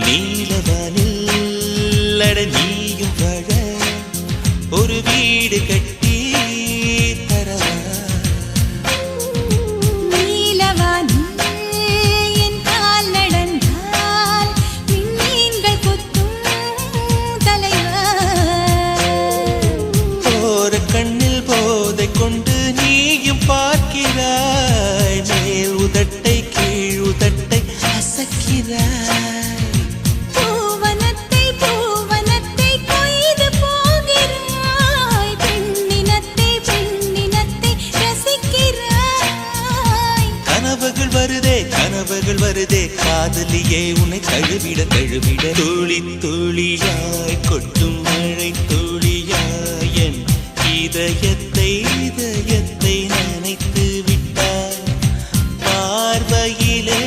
நீலவானில் அட நீயும் வாழ ஒரு வீடு கட்டி தரவா கண்ணில் போதை கொண்டு நீயும் பார்க்கிறாய் மேல் உதட்டை கீழ் உதட்டை அசக்கிறாய். கனவுகள் வருதே கனவுகள் வருதே. காதலியே உன்னை தழுவிட தழுவிட தோழி தோழியாய் கொட்டும் மழை தோழியாய் என் இதயத்தை இதயத்தை நினைத்து விட்டாய். பார்வையிலே